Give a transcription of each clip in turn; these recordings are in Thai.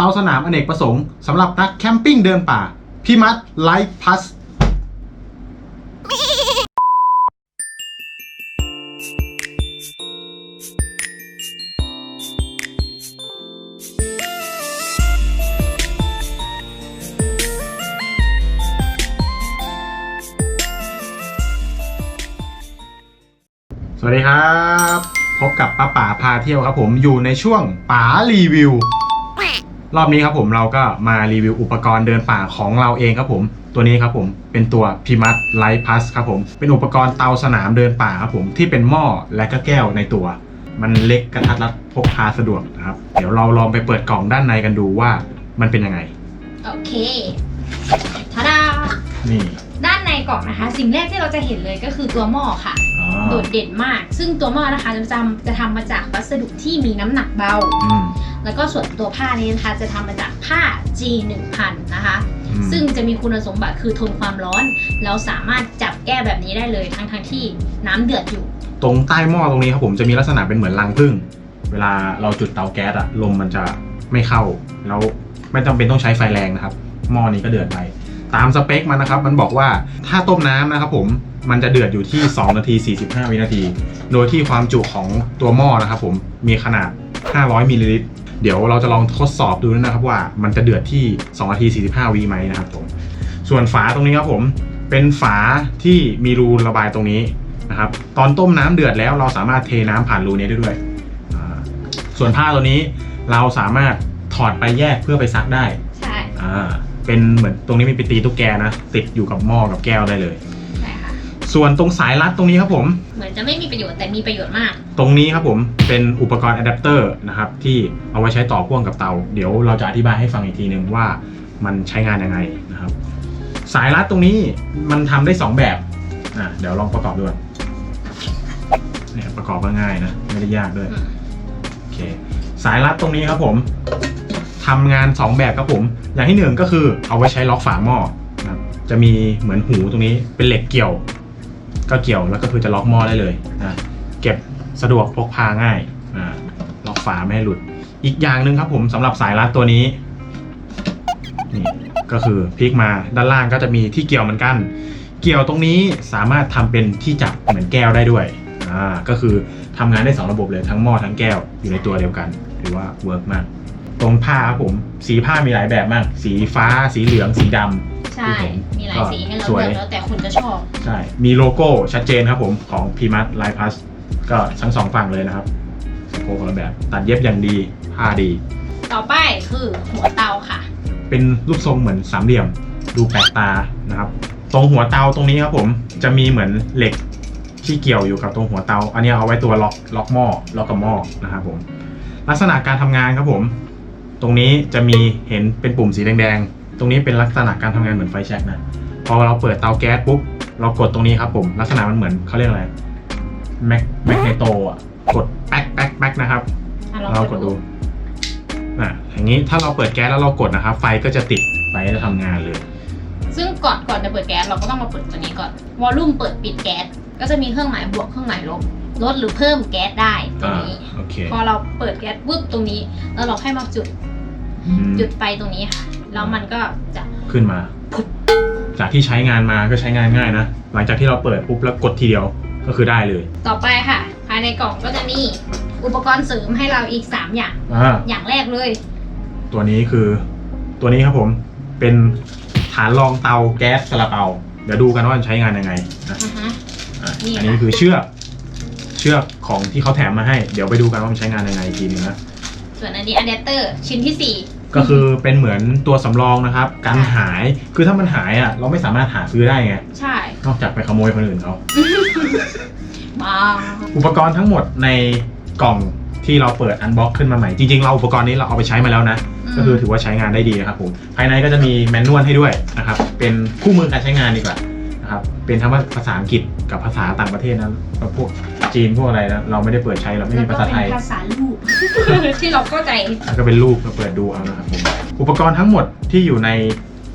เตาสนามอเนกประสงค์สำหรับนักแคมปิ้งเดินป่า พี่มัดไลฟ์พัสสวัสดีครับ พบกับป้าป๋าพาเที่ยวครับผมอยู่ในช่วงป๋ารีวิว รอบนี้ครับผมเราก็มารีวิวอุปกรณ์เดินป่าของเราเองครับผม ตัวนี้ครับผมเป็นตัวพิมั t ไลท์พัสครับผม เป็นอุปกรณ์เตาสนามเดินป่าครับผมที่เป็นหม้อและก็แก้วในตัว มันเล็กกระทัดรัดพกพาสะดวกนะครับ เดี๋ยวเราลองไปเปิดกล่องด้านในกันดูว่ามันเป็นยังไง โอเคทาดานี่ด้านในกล่องนะคะ สิ่งแรกที่เราจะเห็นเลยก็คือตัวหม้อค่ะ อ๋อโดดเด่นมาก ซึ่งตัวหม้อนะคะจะทำจะทำมาจากวัสดุที่มีน้ำหนักเบา อืม แล้วก็ส่วนตัวผ้านี้นะคะจะทำมาจากผ้า G 1 0 0 0นะคะอืมซึ่งจะมีคุณสมบัติคือทนความร้อน เราสามารถจับแก้แบบนี้ได้เลยทั้งทั้งๆที่น้ำเดือดอยู่ ตรงใต้หม้อตรงนี้ครับผมจะมีลักษณะเป็นเหมือนรังผึ้งเวลาเราจุดเตาแก๊สอะลมมันจะไม่เข้า แล้วไม่จำเป็นต้องใช้ไฟแรงนะครับหม้อนี้ก็เดือดไปตามสเปคมันนะครับ มันบอกว่าถ้าต้มน้ำนะครับผมมันจะเดือดอยู่ที่ 2 นาที 45 วินาที โดยที่ความจุของตัวหม้อนะครับผมมีขนาด 500มิลลิลิตร เดี๋ยวเราจะลองทดสอบดูนะครับว่ามันจะเดือดที่ 2 นาที 45วิไหมนะครับผม ส่วนฝาตรงนี้ครับผมเป็นฝาที่มีรูระบายตรงนี้นะครับ ตอนต้มน้ำเดือดแล้วเราสามารถเทน้ำผ่านรูนี้ได้ด้วยอ่าส่วนผ้าตัวนี้เราสามารถถอดไปแยกเพื่อไปซักได้ ใช่ อ่า เป็นเหมือนตรงนี้มีไปตีตุ๊กแกนะ ติดอยู่กับหม้อกับแก้วได้เลยใช่ค่ะ ส่วนตรงสายรัดตรงนี้ครับผม เหมือนจะไม่มีประโยชน์แต่มีประโยชน์มาก ตรงนี้ครับผมเป็นอุปกรณ์อะแดปเตอร์นะครับที่เอาไว้ใช้ต่อพ่วงกับเตา เดี๋ยวเราจะอธิบายให้ฟังอีกทีหนึ่งว่ามันใช้งานยังไงนะครับ สายรัดตรงนี้มันทำได้ 2 แบบอะเดี๋ยวลองประกอบดูก่อนเนี่ยประกอบก็ง่ายนะไม่ได้ยากด้วยอืมโอเคสายรัดตรงนี้ครับผมทำงาน 2 แบบครับผม อย่างที่หนึ่งก็คือเอาไว้ใช้ล็อกฝาหม้อนะครับจะมีเหมือนหูตรงนี้เป็นเหล็กเกี่ยว ก็เกี่ยวแล้วก็คือจะล็อกหม้อได้เลยนะเก็บสะดวกพกพาง่ายอ่าล็อกฝาไม่ให้หลุด อีกอย่างหนึ่งครับผมสำหรับสายรัดตัวนี้นี่ก็คือพลิกมาด้านล่างก็จะมีที่เกี่ยวเหมือนกัน เกี่ยวตรงนี้สามารถทำเป็นที่จับเหมือนแก้วได้ด้วยอ่าก็คือทำงานได้สองระบบเลยทั้งหม้อทั้งแก้วอยู่ในตัวเดียวกันถือว่าเวิร์กมากตรงผ้าครับผมสีผ้ามีหลายแบบมาก สีฟ้า สีเหลือง สีดำ ใช่มีหลายสีให้เราสวยเลือกแล้วแต่คุณจะชอบ ใช่ มีโลโก้ชัดเจนครับผมของ p ีมั t ไลพัสก็ทั้งสองฝั่งเลยนะครับสะโพกคนละแบบ ตัดเย็บอย่างดีผ้าดี ต่อไปคือหัวเตาค่ะ เป็นรูปทรงเหมือนสามเหลี่ยม ดูแปลกตานะครับ ตรงหัวเตาตรงนี้ครับผมจะมีเหมือนเหล็กที่เกี่ยวอยู่กับตรงหัวเตา อันนี้เอาไว้ตัวล็อกล็อกหม้อล็อกกับหม้อนะครับผมลักษณะการทำงานครับผม ตรงนี้จะมีเห็นเป็นปุ่มสีแดงๆ ตรงนี้เป็นลักษณะการทำงานเหมือนไฟแช็กนะ พอเราเปิดเตาแก๊สปุ๊บ เรากดตรงนี้ครับผม ลักษณะมันเหมือนเขาเรียกอะไรแมกแมกเนโตอะ กดแป๊กแป๊กแป๊กนะครับอะเรากดดูอะอย่างนี้ถ้าเราเปิดแก๊สแล้วเรากดนะครับ ไฟก็จะติดไฟจะทำงานเลย ซึ่งก่อนก่อนจะเปิดแก๊สเราก็ต้องมาเปิดตัวนี้ก่อน วอลลุ่มเปิดปิดแก๊ส ก็จะมีเครื่องหมายบวกเครื่องหมายลบลดหรือเพิ่มแก๊สได้ตรงอ่านี้โอเคพอเราเปิดแก๊สปุ๊บตรงนี้ แล้วเราให้มาจุดอืมจุดไฟตรงนี้ค่ะ แล้วมันก็จะขึ้นมา จากที่ใช้งานมาก็ใช้งานง่ายนะ หลังจากที่เราเปิดปุ๊บแล้วกดทีเดียวก็คือได้เลย ต่อไปค่ะ ภายในกล่องก็จะมีอุปกรณ์เสริมให้เราอีก 3 อย่าง อ่า อย่างแรกเลย ตัวนี้คือตัวนี้ครับผมเป็นฐานรองเตาแก๊สซาลาเปา เดี๋ยวดูกันว่ามันใช้งานยังไงนะอือฮะ อะนี่อันนี้คือเชือกเชือกของที่เขาแถมมาให้ เดี๋ยวไปดูกันว่ามันใช้งานยังไงอีกทีนึงนะ ส่วนอันนี้อะแดปเตอร์ชิ้นที่4 ก็คือเป็นเหมือนตัวสำรองนะครับกันหายคือถ้ามันหายอะเราไม่สามารถหาซื้อได้ไงใช่ นอกจากไปขโมยคนอื่นเขามาอุปกรณ์ทั้งหมดในกล่องที่เราเปิดอันบ็อกขึ้นมาใหม่จริงๆเราอุปกรณ์นี้เราเอาไปใช้มาแล้วนะก็คือถือว่าใช้งานได้ดีนะครับผมภายในก็จะมีแมนนวลให้ด้วยนะครับเป็นคู่มือการใช้งานดีกว่านะครับเป็นทั้งภาษาอังกฤษกับภาษาต่างประเทศนะพวก จีนพวกอะไรนะเราไม่ได้เปิดใช้เราไม่มีภาษาไทย แล้วก็เป็นภาษาลูก ที่เราเข้าใจ แล้วก็เป็นรูปมาเปิดดูเอานะครับผมอุปกรณ์ทั้งหมดที่อยู่ใน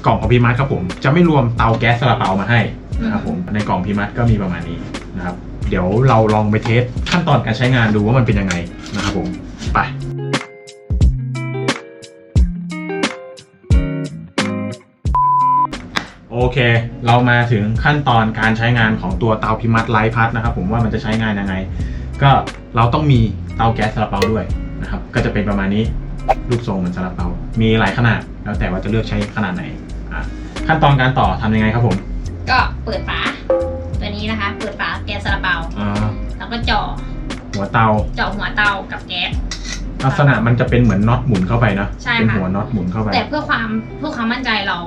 กล่องของพีมัสครับผม จะไม่รวมเตาแก๊สซาลาเปามาให้นะครับผมในกล่องพีมัสก็มีประมาณนี้นะครับ เดี๋ยวเราลองไปเทสขั้นตอนการใช้งานดูว่ามันเป็นยังไงนะครับผมไป เค เรามาถึงขั้นตอนการใช้งานของตัวเตาพิมัตไลท์พัดนะครับผมว่ามันจะใช้งานยังไง ก็เราต้องมีเตาแก๊สซาลาเปาด้วยนะครับ ก็จะเป็นประมาณนี้รูปทรงเหมือนซาลาเปา มีหลายขนาด แล้วแต่ว่าจะเลือกใช้ขนาดไหนอะขั้นตอนการต่อทำยังไงครับผม ก็เปิดฝาตัวนี้นะคะ เปิดฝาแก๊สซาลาเปาอ่าแล้วก็เจ่อหัวเตาเจาะหัวเตากับแก๊สลักษณะมันจะเป็นเหมือนน็อตหมุนเข้าไปนะใช่เป็นค่ะหัวน็อตหมุนเข้าไป แต่เพื่อความเพื่อความมั่นใจเรา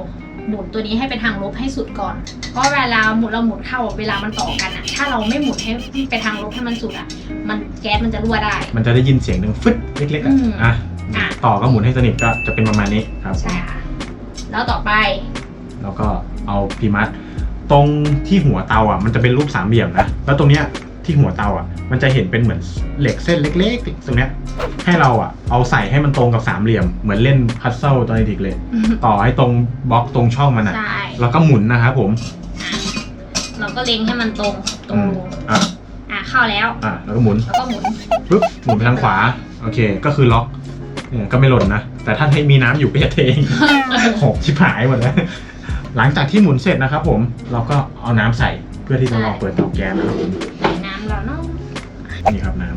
หมุนตัวนี้ให้เป็นทางลบให้สุดก่อน เพราะเวลาหมุนเราหมุนเข้าเวลามันต่อกันอะถ้าเราไม่หมุนให้ไปทางลบให้มันสุดอะมันแก๊สมันจะรั่วได้ มันจะได้ยินเสียงดังฟึดเล็กๆอะอืม อะอะต่อก็หมุนให้สนิทก็จะเป็นประมาณนี้ครับ ใช่ค่ะ แล้วต่อไป แล้วก็เอาพีมัดตรงที่หัวเตาอะมันจะเป็นรูปสามเหลี่ยมนะแล้วตรงเนี้ย ที่หัวเตาอะ มันจะเห็นเป็นเหมือนเหล็กเส้นเล็กๆตรงเนี้ยให้เราอะเอาใส่ให้มันตรงกับสามเหลี่ยม เหมือนเล่นพัซเซิลตอนเด็กๆเลย ต่อให้ตรงบล็อกตรงช่องมันอะ ใช่ แล้วก็หมุนนะครับผมเราก็เล็งให้มันตรงตรอืงมรูอะอะเข้าแล้ว อะแล้วก็หมุนแล้วก็หมุนปุ๊บหมุนไปทางขวาโอเค ก็คือล็อกเนี่ยก็ไม่หล่นนะ แต่ถ้าให้มีน้ำอยู่ก็จะเทงหกชิบหายหมดแล้ว หลังจากที่หมุนเสร็จนะครับผม เราก็เอาน้ำใส่เพื่อที่จะลองเปิดเตาแก๊สนะครับผมใส่น้ำ เราเนาะนี่ครับน้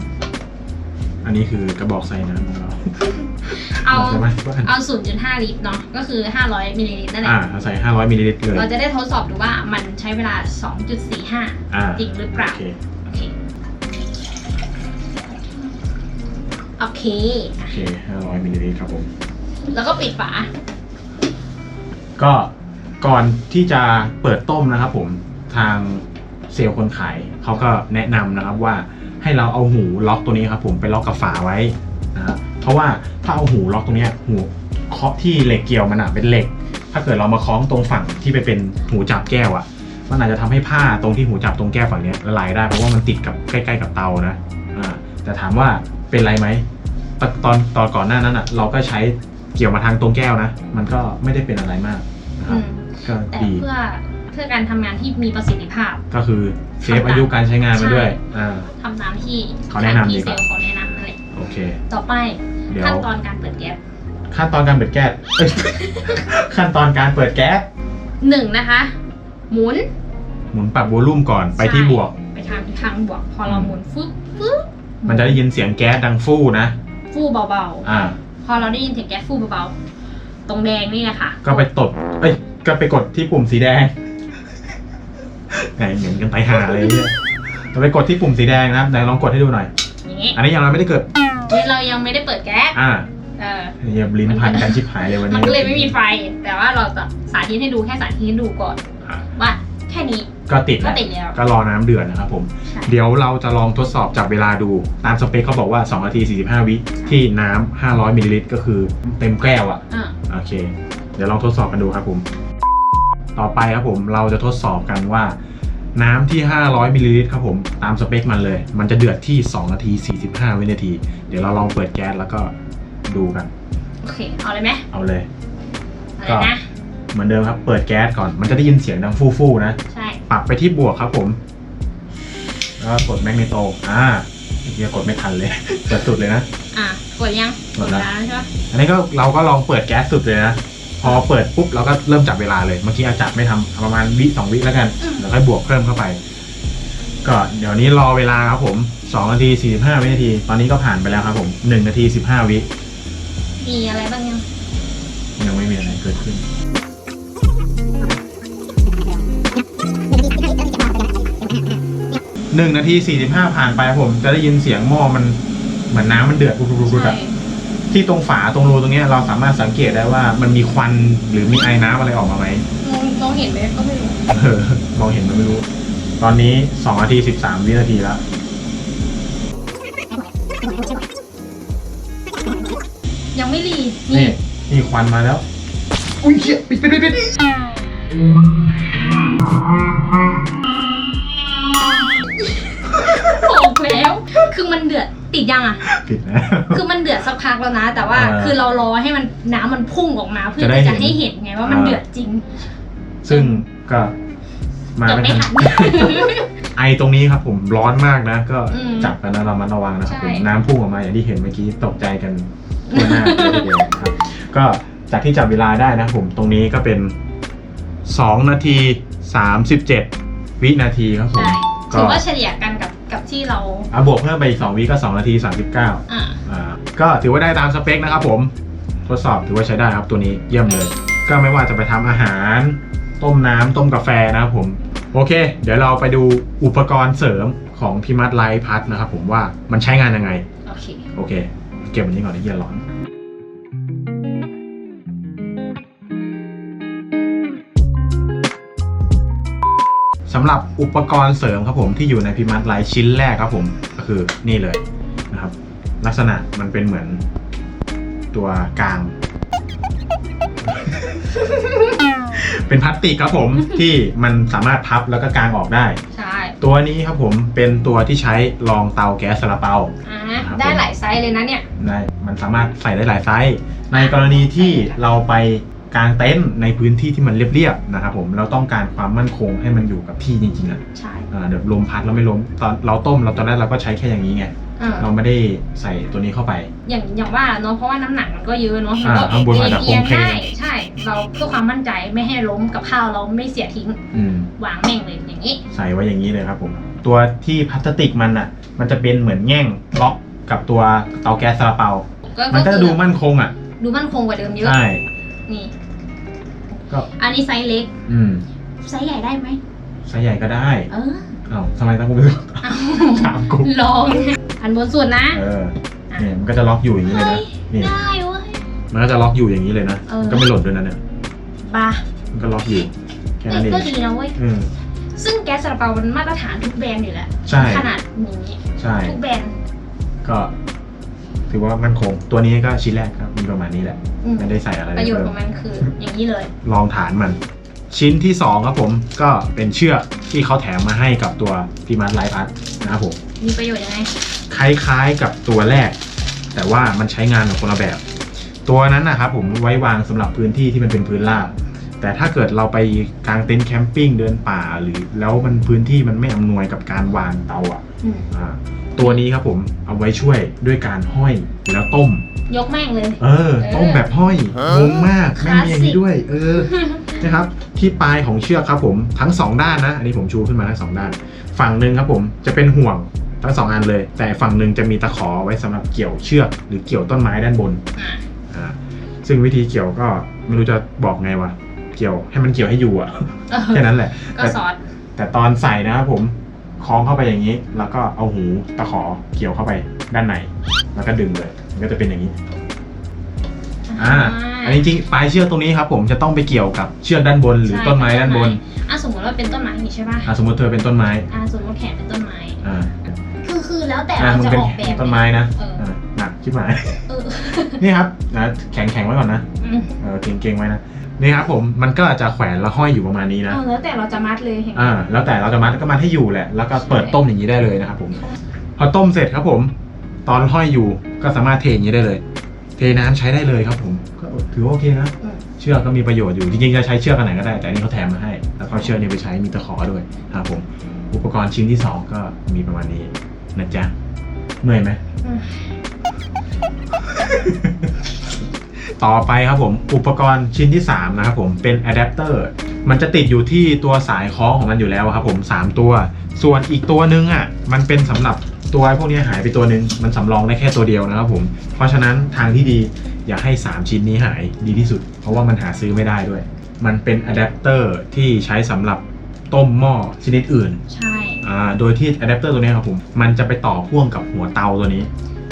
ำ อันนี้คือกระบอกใส่น้ำของเราเอาใช่ไหมว่าเอา 0.5 ลิตรเนาะ ก็คือ 500 มิลลิลิตรนั่นแหอ่าละใส่ 500มิลลิลิตรเลย เราจะได้ทดสอบดูว่ามันใช้เวลา2.45อ่าจริงหรือเปล่า โอเค โอเค โอเค โอเค 500มิลลิลิตรครับผม แล้วก็ปิดฝา ก็ก่อนที่จะเปิดต้มนะครับผมทางเซลล์คนขาย เขาก็แนะนำนะครับว่าให้เราเอาหูล็อกตัวนี้ครับผมไปล็อกกับฝาไว้นะครับเพราะว่าถ้าเอาหูล็อกตรงเนี้ยหูเคาะที่เหล็กเกี่ยวมันอะเป็นเหล็ก ถ้าเกิดเรามาคล้องตรงฝั่งที่ไปเป็นหูจับแก้วอะมันอาจจะทำให้ผ้าตรงที่หูจับตรงแก้วฝั่งเนี้ยละลายได้เพราะว่ามันติดกับใกล้ๆกับเตานะอ่าแต่ถามว่าเป็นไรไหมตตอนตอนก่อนหน้านั้นอะเราก็ใช้เกี่ยวมาทางตรงแก้วนะ มันก็ไม่ได้เป็นอะไรมากนะคอืรับมก็แต่ดีเพื่อ เพื่อการทำงานที่มีประสิทธิภาพ ก็คือเซฟอายุการใช้งานมาด้วยใช่อ่า ทำตามที่เขาแนะนำที่ดีเซกว่าลล์เขาแนะนำนั่นแหละโอเค ต่อไปเดี๋ยวขั้นตอนการเปิดแก๊สขั้นตอนการเปิดแก๊สเอ้ย ขั้นตอนการเปิดแก๊สหนึ่งนะคะ หมุน หมุนปรับวอลลุ่มก่อนไปที่บวก ไปทางทางบวกพอเราหมุนฟึ๊บฟึ๊บมันจะได้ยินเสียงแก๊สดังฟู่นะ ฟูเบาอ่า ๆ พอเราได้ยินเสียงแก๊สฟูเบาๆตรงแดงนี่แหละค่ะ ก็ไปตด เอ้ย ก็ไปกดที่ปุ่มสีแดง ไงเหมือนกันไปหาเลยเนี่ยเราไปกดที่ปุ่มสีแดงนะครับไหนลองกดให้ดูหน่อย อย่างนี้อันนี้ยังเราไม่ได้เกิด นี่เรายังไม่ได้เปิดแก๊สอ่าเอออย่าลิ้นพันกันชิบหายเลยวันมันนี้ก็เลยไม่มีไฟ แต่ว่าเราจะสาธิตให้ดูแค่สาธิตให้ดูก่อน อะว่าแค่นี้ก็ติดก็แล้ว ติดแล้ว ก็รอน้ำเดือดนะครับผม ใช่ เดี๋ยวเราจะลองทดสอบจับเวลาดู ตามสเปคเขาบอกว่า 2 นาที 45 วิที่น้ำ 500 มิลลิลิตรก็คือเต็มแก้วอะอะโอเค เดี๋ยวลองทดสอบกันดูครับผม ต่อไปครับผมเราจะทดสอบกันว่า น้ำที่ 500มิลลิลิตรครับผม ตามสเปคมันเลย มันจะเดือดที่ 2 นาที 45 วินาที เดี๋ยวเราลองเปิดแก๊สแล้วก็ดูกัน โอเค เอาเลยไหมเอาเลย เอาเลยนะ เหมือนเดิมครับ เปิดแก๊สก่อน มันจะได้ยินเสียงดังฟู่ๆนะ ใช่ ปรับไปที่บวกครับผม แล้วก็กดแมกเนโต อ่าเฮียกดไม่ทันเลย เปิดสุดเลยนะ อะกดยังกดแล้ว ใช่ปะอันนี้ก็เราก็ลองเปิดแก๊สสุดเลยนะ พอเปิดปุ๊บเราก็เริ่มจับเวลาเลยเมื่อกี้อาจับไม่ทำประมาณวิสองวิแล้วกันเดี๋ยวค่อยบวกเพิ่มเข้าไป ก็เดี๋ยวนี้รอเวลาครับผม2นาที45วินาที ตอนนี้ก็ผ่านไปแล้วครับผม1นาที15วิมีอะไรบ้างยังยังไม่มีอะไรเกิดขึ้นหนึ่งนาทีสี่สิบห้าผ่านไปครับผม จะได้ยินเสียงหม้อมันเหมือนน้ำมันเดือดรุดๆๆๆใช่อะ ที่ตรงฝาตรงรูตรงเนี้ยเราสามารถสังเกตได้ว่ามันมีควันหรือมีไอ้น้ำอะไรออกมาไหมมองมองเห็นไหมก็ไม่รู้เออมองเห็นมันไม่รู้ ตอนนี้สองนาทีสิบสามวินาทีแล้วยังไม่รีนี่นี่นี่ควันมาแล้ว อุ้ยเชี่ยปิดปิดปิดปิดบอกแล้ว คือมันเดือด ติดยังอะปิดแล้วคือมันเดือดสักพักแล้วนะ แต่ว่าอ่าคือเรารอให้มันน้ำมันพุ่งออกมา เพื่อจะได้ที่จะเห็นให้เห็นไงว่ามันอ่า เดือดจริงซึ่งก็มาจบไม่ไม่ทัทัน น ไอตรงนี้ครับผมร้อนมากนะ ก็อืมจับกันนะเรามาระวังนะครับใช่ ผมน้ำพุ่งออกมาอย่างที่เห็นเมื่อกี้ตกใจกันทั่วหน้าเลยทีเดียวนะครับก็จากที่จับเวลาได้นะครับผมตรงนี้ก็เป็น 2 นาที 37 วินาทีครับผมใช่ก็ถือว่าเฉลี่ยกันกับกับ ที่เราอะบวกเพิ่มไปอีก2วิก็ 2 นาที 39อ่าอ่าก็ถือว่าได้ตามสเปคนะครับผมทดสอบถือว่าใช้ได้ครับตัวนี้เยี่ยมเลย ก็ไม่ว่าจะไปทำอาหาร ต้มน้ำต้มกาแฟนะครับผม โอเค เดี๋ยวเราไปดูอุปกรณ์เสริมของพิมัตไลพัทนะครับผมว่ามันใช้งานยังไง โอเค โอเค เก็บอันนี้ก่อนที่เย็นร้อน สำหรับอุปกรณ์เสริมครับผมที่อยู่ในพิมัตไลท์ชิ้นแรกครับผมก็คือนี่เลยนะครับ ลักษณะมันเป็นเหมือนตัวกลาง เป็นพลาสติกครับผมที่มันสามารถพับแล้วก็กางออกได้ ใช่ตัวนี้ครับผมเป็นตัวที่ใช้รองเตาแก๊สซาลาเปา อ่าครับ ได้หลายไซส์เลยนะเนี่ย ได้มันสามารถใส่ได้หลายไซส์ ในกรณีที่เราไป กางเต็นท์ในพื้นที่ที่มันเรียบๆนะครับผมเราต้องการความมั่นคงให้มันอยู่กับที่จริงๆอะใช่อ่าเดี๋ยวลมพัดแล้วไม่ล้มตอนเราต้มเราตอนแรกเราก็ใช้แค่อย่างนี้ไงอ่าเราไม่ได้ใส่ตัวนี้เข้าไป อย่างอย่างว่าเนาะเพราะว่าน้ำหนักมันก็เยอะเนาะอ่าก็ข้างบนอาจจะเอียงโครงๆเคได้ใช่ เราเพื่อความมั่นใจไม่ให้ล้มกับข้าวเราไม่เสียทิ้งอืม วางแม่งเลยอย่างนี้ ใส่ไว้อย่างนี้เลยครับผม ตัวที่พลาสติกมันอะ มันจะเป็นเหมือนแง่งล็อกกับตัวเตาแก๊สซาลาเปามันก็จะดูมั่นคงอะ ดูมั่นคงกว่าเดิมเยอะ ใช่ นี่ ก็ อันนี้ไซส์เล็ก อืมไซส์ใหญ่ได้ไหม ไซส์ใหญ่ก็ได้เอออ้าวทำไมต้องกูไปเอาถามกูลอง อันบนสุดนะ เออเนี่ยมันก็จะล็อกอยู่อย่างนี้เลยเฮ้นะยนี่ได้เว้ย มันก็จะล็อกอยู่อย่างนี้เลยนะเออ มันก็ไม่หล่นด้วยนะเนี่ยปะมันก็ล็อกอยู่แค่นั้นเองก็ดีนะเว้ย อืม ซึ่งแก๊สซาลาเปามันมาตรฐานทุกแบรนด์อยู่แล้ว ใช่ ขนาดนี้ ใช่ ทุกแบรนด์ ก็ ถือว่ามั่นคง ตัวนี้ก็ชิ้นแรกครับมีประมาณนี้แหละ อืมไม่ได้ใส่อะไรประโยชน์เพิ่ขมองมันคืออย่างนี้เลยลองฐานมัน ชิ้นที่สองครับผมก็เป็นเชือกที่เขาแถมมาให้กับตัวพิมัสไลฟ์พัทนะครับผม มีประโยชน์ยังไง คล้ายๆกับตัวแรก แต่ว่ามันใช้งานของคนละแบบ ตัวนั้นนะครับผมไว้วางสำหรับพื้นที่ที่มันเป็นพื้นราบแต่ถ้าเกิดเราไปกางเต็นท์แคมปิ้งเดินป่าหรือแล้วมันพื้นที่มันไม่อำนวยกับการวางเตาอะอืมอ่า ตัวนี้ครับผมเอาไว้ช่วยด้วยการห้อยแล้วต้ม ยกแม่งเลย เออ ต้มแบบห้อยงงมากแม่งมีอย่างนี้ด้วย เออนะครับ ที่ปลายของเชือกครับผมทั้งสองด้านนะ อันนี้ผมชูขึ้นมาทั้งสองด้าน ฝั่งหนึ่งครับผมจะเป็นห่วงทั้งสองอันเลย แต่ฝั่งหนึ่งจะมีตะขอไว้สำหรับเกี่ยวเชือก หรือเกี่ยวต้นไม้ด้านบนอะอ่าซึ่งวิธีเกี่ยวก็ไม่รู้จะบอกไงวะเกี่ยวให้มันเกี่ยวให้อยู่อะเออแค่นั้นแหละก็แต่ซอสแต่ตอนใส่นะครับผม คล้องเข้าไปอย่างนี้ แล้วก็เอาหูตะขอเกี่ยวเข้าไปด้านใน แล้วก็ดึงเลย มันก็จะเป็นอย่างนี้ อ่า อันนี้จริงปลายเชือกตรงนี้ครับ ผมจะต้องไปเกี่ยวกับเชือกด้านบนหรือใช่ต้นไม้ด้านบน อะสมมติว่าเป็นต้นไม้นี่ใช่ป่ะ อ่าสมมติเธอเป็นต้นไม้ อะสมมติแขนเป็นต้นไม้ อ่า คือคือแล้วแต่อ่าเรามันจะเป็นออกแบบต้นไม้นะเอออ่าหนักชิบหายเออนี่ครับนะแข็งแข็งไว้ก่อนนะอืมเออเก่งเก่งไว้นะ นี่ครับผมมันก็จะแขวนแล้วห้อยอยู่ประมาณนี้นะ เอาแล้วแต่เราจะมัดเลยเห็นไหมอ่าแล้วแต่เราจะมัดก็มัดให้อยู่แหละ แล้วก็เปิดต้มอย่างนี้ได้เลยนะครับผม พอต้มเสร็จครับผม ตอนห้อยอยู่ก็สามารถเทอย่างนี้ได้เลย เทน้ำใช้ได้เลยครับผม ก็ถือว่าโอเคนะอืมเชือกก็มีประโยชน์อยู่ จริงๆจะใช้เชือกกันไหนก็ได้ แต่อันนี้เขาแถมมาให้ แล้วก็เอาเชือกนี้ไปใช้มีตะขอด้วยครับผม อุปกรณ์ชิ้นที่สองก็มีประมาณนี้นะจ๊ะ เมื่อยไหม อืม ต่อไปครับผมอุปกรณ์ชิ้นที่ 3 นะครับผมเป็นอะแดปเตอร์มันจะติดอยู่ที่ตัวสายคล้องของมันอยู่แล้วครับผม 3 ตัว ส่วนอีกตัวนึงอะมันเป็นสำหรับตัวพวกนี้หายไปตัวนึง มันสำรองได้แค่ตัวเดียวนะครับผม เพราะฉะนั้นทางที่ดีอย่าให้ 3 ชิ้นนี้หายดีที่สุด เพราะว่ามันหาซื้อไม่ได้ด้วย มันเป็นอะแดปเตอร์ที่ใช้สำหรับต้มหม้อชนิดอื่น ใช่อ่าโดยที่อะแดปเตอร์ตัวนี้ครับผม มันจะไปต่อพ่วงกับหัวเตาตัวนี้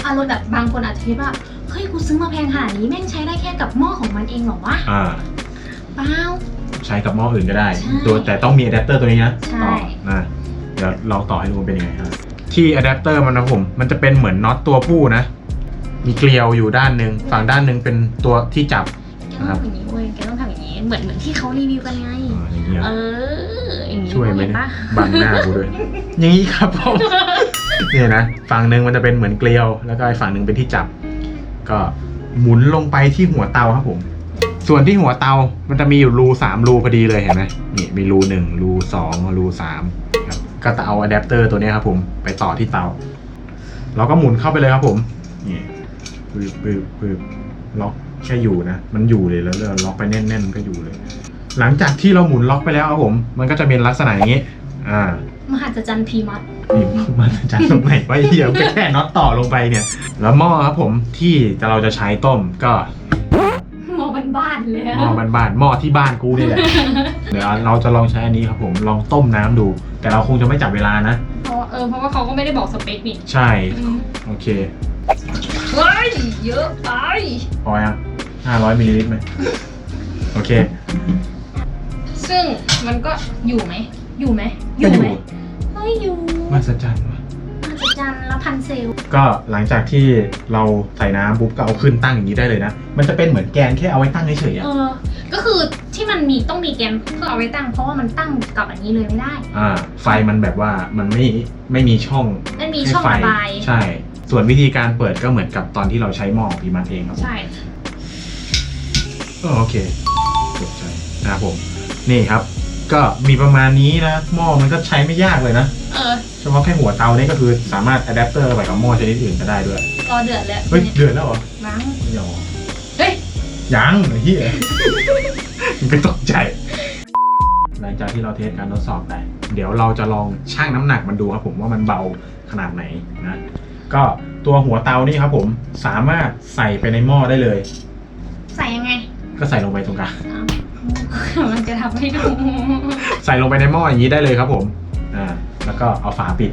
อารมณ์แบบบางคนอาจจะคิดว่า เฮ้ยกูซื้อมาแพงขนาดนี้แม่งใช้ได้แค่กับหม้อของมันเองเหรอวะอ่า เปล่า ใช้กับหม้ออื่นก็ได้ใช่โดยแต่ต้องมีอะแดปเตอร์ตัวนี้นะใช่ ต่อนะเดี๋ยวลองต่อให้ดูมันเป็นยังไงครับ ที่อะแดปเตอร์มันนะผม มันจะเป็นเหมือนน็อตตัวผู้นะ มีเกลียวอยู่ด้านหนึ่งฝั่งด้านหนึ่งเป็นตัวที่จับ แกต้องทำอย่างนี้เว้ยแกต้องทำอย่างนี้เหมือนเหมือนที่เขารีวิวกันไง อ่าอย่างนี้ย เอออย่างนี้ช่วยไหมเห็นเนี่ยปะบังหน้ากูด้วย อย่างนี้ครับผม เนี่ยนะ ฝั่งหนึ่งมันจะเป็นเหมือนเกลียว แล้วก็อีกฝั่งหนึ่งเป็นที่จับ ก็หมุนลงไปที่หัวเตาครับผม ส่วนที่หัวเตามันจะมีอยู่รูสามรูพอดีเลยเห็นไหมนี่มีรูหนึ่งรูสองรูสามครับก็จะเอาอะแดปเตอร์ตัวนี้ครับผมไปต่อที่เตา เราก็หมุนเข้าไปเลยครับผมนี่ปึ๊บปึ๊บปึ๊บล็อกแค่อยู่นะ มันอยู่เลยแล้วเราล็อกไปแน่นๆมันก็อยู่เลย หลังจากที่เราหมุนล็อกไปแล้วครับผม มันก็จะเป็นลักษณะอย่างนี้ อ่ามหัศจรรย์พีมัด นี่มันจะตรงไหนวะไอ้เหี้ยก็แค่น็อตต่อลงไปเนี่ย แล้วหม้อครับผมที่เราจะใช้ต้มก็มองบ้านๆเลยอะหม้อบ้านๆหม้อที่บ้านกูนี่แหละเดี๋ยวเราจะลองใช้อันนี้ครับผมลองต้มน้ำดู แต่เราคงจะไม่จับเวลานะเพราะว่าเออเพราะว่าเขาก็ไม่ได้บอกสเปคนี่ใช่อืมโอเคเฮ้ยเยอะไปพอยังห้าร้อยมิลลิลิตรไหมโอเค ซึ่งมันก็อยู่ไหมอยู่ไหมอก็ยู่อยู่ไหมเฮ้ยอยู่มหัศจรรย์ว่ะมหัศจรรย์ละพันเซลล์ก็หลังจากที่เราใส่น้ำปุ๊บก็เอาขึ้นตั้งอย่างนี้ได้เลยนะ มันจะเป็นเหมือนแกนแค่เอาไว้ตั้งเฉยๆเออะอ ก็คือที่มันมีต้องมีแกนเพื่อเอาไว้ตั้ง เพราะว่ามันตั้งกับอันนี้เลยไม่ได้อ่า ไฟมันแบบว่ามันไม่ไม่มีช่องมันมีให้ช่องไฟระบาย ใช่ ส่วนวิธีการเปิดก็เหมือนกับตอนที่เราใช้หม้อของพีมันเองครับผม ใช่ เออโอเคถูกใจนะครับผม นี่ครับ ก็มีประมาณนี้นะหม้อมันก็ใช้ไม่ยากเลยนะ เออ เฉพาะแค่หัวเตานี่ก็คือสามารถอะแดปเตอร์ไปกับหม้อชนิดอื่นก็ได้ด้วย รอเดือดแล้วเฮ้ย เดือดแล้วเหรอล้างไม่ยอมเฮ้ย ยังไอ้เหี้ยมันก็ตกใจ หลังจากที่เราเทสการทดสอบไปเดี๋ยวเราจะลองชั่งน้ำหนักมันดูครับผมว่ามันเบาขนาดไหนนะ ก็ตัวหัวเตานี่ครับผมสามารถใส่ไปในหม้อได้เลย ใส่ยังไง ก็ใส่ลงไปตรงกลางอ้าวมันจะทำให้ดู ใส่ลงไปในหม้ออย่างนี้ได้เลยครับผม อ่า แล้วก็เอาฝาปิด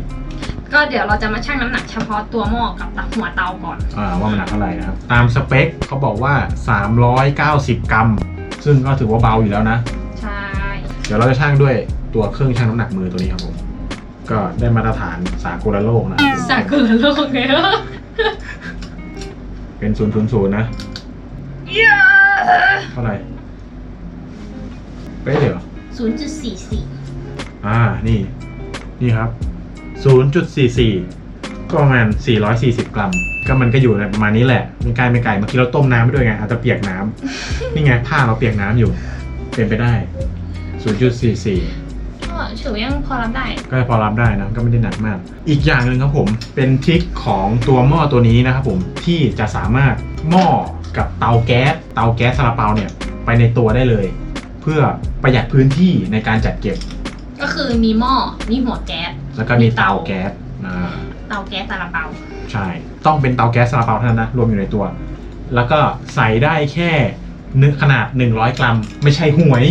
ก็เดี๋ยวเราจะมาชั่งน้ำหนักเฉพาะตัวหม้อกับหัวเตาก่อน อ่า ว่ามันหนักเท่าไหร่นะครับ ตามสเปคเขาบอกว่า 390 กรัม ซึ่งก็ถือว่าเบาอยู่แล้วนะ ใช่ เดี๋ยวเราจะชั่งด้วยตัวเครื่องชั่งน้ำหนักมือตัวนี้ครับผม ก็ได้มาตรฐานสากลโลกนะครับผมสากลโลกเลยเป็น000นะ เยอะเท่าไหร่เป๊ะเลยเหรอศูนย์จุดสี่สี่อ่า นี่ นี่ครับ 0.44 ก็ประมาณ 440 กรัม ก็มันก็อยู่ในประมาณนี้แหละไม่ไกลไม่ไกลเมื่อกี้เราต้มน้ำไปด้วยไง อาจจะเปียกน้ำ นี่ไง ผ้าเราเปียกน้ำอยู่ เป็นไปได้ 0.44 ก็ถือว่ายังพอรับได้ ก็พอรับได้นะ ก็ไม่ได้หนักมาก อีกอย่างหนึ่งครับผม เป็นทริคของตัวหม้อตัวนี้นะครับผม ที่จะสามารถหม้อ กับเตาแก๊สเตาแก๊สซาลาเปาเนี่ยไปในตัวได้เลย เพื่อประหยัดพื้นที่ในการจัดเก็บ ก็คือมีหม้อมีหัวแก๊สแล้วก็มีเตาแก๊สอ่าเตาแก๊สซาลาเปาใช่ ต้องเป็นเตาแก๊สซาลาเปาเท่านั้นนะรวมอยู่ในตัว แล้วก็ใส่ได้แค่เนื้อขนาด 100 กรัม ไม่ใช่หวย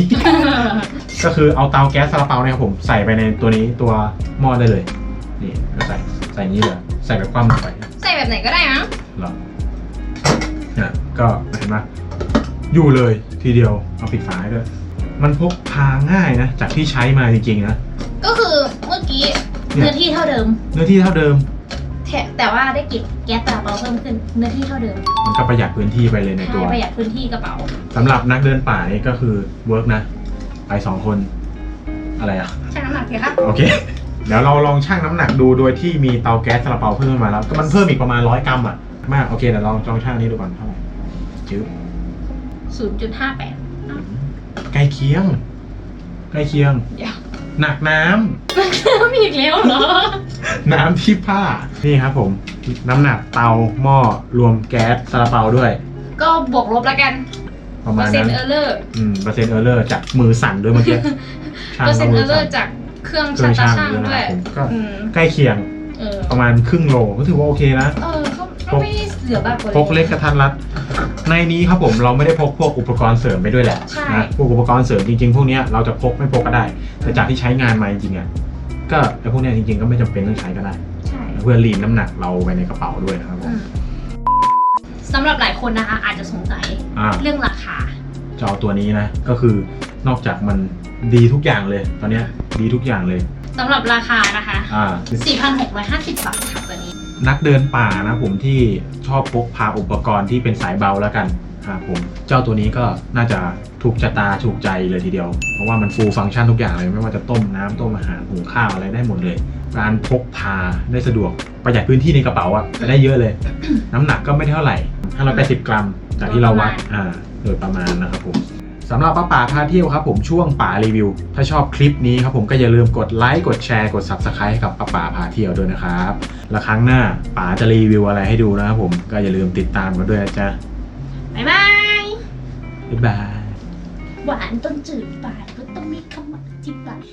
ก็คือเอาเตาแก๊สซาลาเปาเนี่ยครับผมใส่ไปในตัวนี้ตัวหม้อได้เลย นี่ก็ใส่ใส่อย่างนี้เลยใส่แบบคว่ำลงไป ใส่แบบไหนก็ได้มั้งเหรอเนี่ย ก็เห็นไหมอยู่เลยทีเดียวเอาปิดฝาให้ด้วยมันพกพาง่ายนะ จากที่ใช้มาจริงๆนะก็คือเมื่อกี้เนี่ยเนื้อที่เท่าเดิม เนื้อที่เท่าเดิมแค่แต่ว่าได้เก็บแก๊สซาลาเปาเพิ่มขึ้นเนื้อที่เท่าเดิม มันก็ประหยัดพื้นที่ไปเลยในใช่ตัวประหยัดพื้นที่กระเป๋าสำหรับนักเดินป่านี่ก็คือเวิร์กนะ ไปสองคน อะไรอะชั่งน้ำหนักเลยครับโอเคเดี๋ยวเราลองชั่งน้ำหนักดูโดยที่มีเตาแก๊สซาลาเปาเพิ่มมาแล้วก็มันเพิ่มอีกประมาณร้อยกรัมอะมากโอเคเดี๋ยวลองลองชั่งนี้ดูก่อนเท่าไหร่ จิ้ว0.58ใกล้เคียง ใกล้เคียง เดี๋ยวหนักน้ำมีอีกแล้วเหรอ น้ำที่ผ้า นี่ครับผม น้ำหนักเตาหม้อรวมแก๊สซาลาเปาด้วย ก็บวกลบแล้วกัน ประเปมาอณร์เซ็นนั้นต์เออร์เลอร์อืมเปอร์เซ็นต์เออร์เลอร์จากมือสั่นด้วยเมื่อกี้ช่างเปอร์เซ็นต์มืเออร์เลอสั่นร์จากเครื่องเครื่ช่าองงตาช่างช่างด้วยด้วยนะครับผมก็อืมใกล้เคียงเออ ประมาณครึ่งโลก็ถือว่าโอเคนะ เออก็ก็ไม่ได้ เหลือแบบว่าพกเล็กกระทันรัด ในนี้ครับผมเราไม่ได้พกพวกอุปกรณ์เสริมไปด้วยแหละใช่นะพวกอุปกรณ์เสริมจริงๆ พวกเนี้ยเราจะพกไม่พกก็ได้ แต่จากที่ใช้งานมาจริงๆอะก็ไอ้พวกเนี้ยจริงๆก็ไม่จำเป็นต้องใช้ก็ได้ ใช่เพื่อรีนน้ำหนักเราไว้ในกระเป๋าด้วยนะครับผอืมมสำหรับหลายคนนะคะ อาจจะสงสัยอ่า เรื่องราคาจะเอาตัวนี้นะก็คือนอกจากมันดีทุกอย่างเลย ตอนเนี้ยดีทุกอย่างเลยสำหรับราคานะคะ อ่า4,650 บาทค่ะตัว นักเดินป่านะผมที่ชอบพกพาอุปกรณ์ที่เป็นสายเบาแล้วกันครับผมเจ้าตัวนี้ก็น่าจะถูกชะตาถูกใจเลยทีเดียว เพราะว่ามันฟูลฟังก์ชันทุกอย่างเลยไม่ว่าจะต้มน้ำต้มอาหารหุงข้าวอะไรได้หมดเลย การพกพาได้สะดวกประหยัดพื้นที่ในกระเป๋าอะจะได้เยอะเลย น้ำหนักก็ไม่เท่าไหร่580กรัมจากที่เราวัดอ่าโดยประมาณนะครับผม สำหรับป้าป่าพาเที่ยวครับผมช่วงป่ารีวิว ถ้าชอบคลิปนี้ครับผมก็อย่าลืมกดไลค์กดแชร์กด subscribe ให้กับป้าป่าพาเที่ยวด้วยนะครับแล้วครั้งหน้าป๋าจะรีวิวอะไรให้ดูนะครับผมก็อย่าลืมติดตามกันด้วยนะจ๊ะบ๊ายบายบ๊ายบาย หวานต้นจืดบานก็ต้องมีคำอธิบาย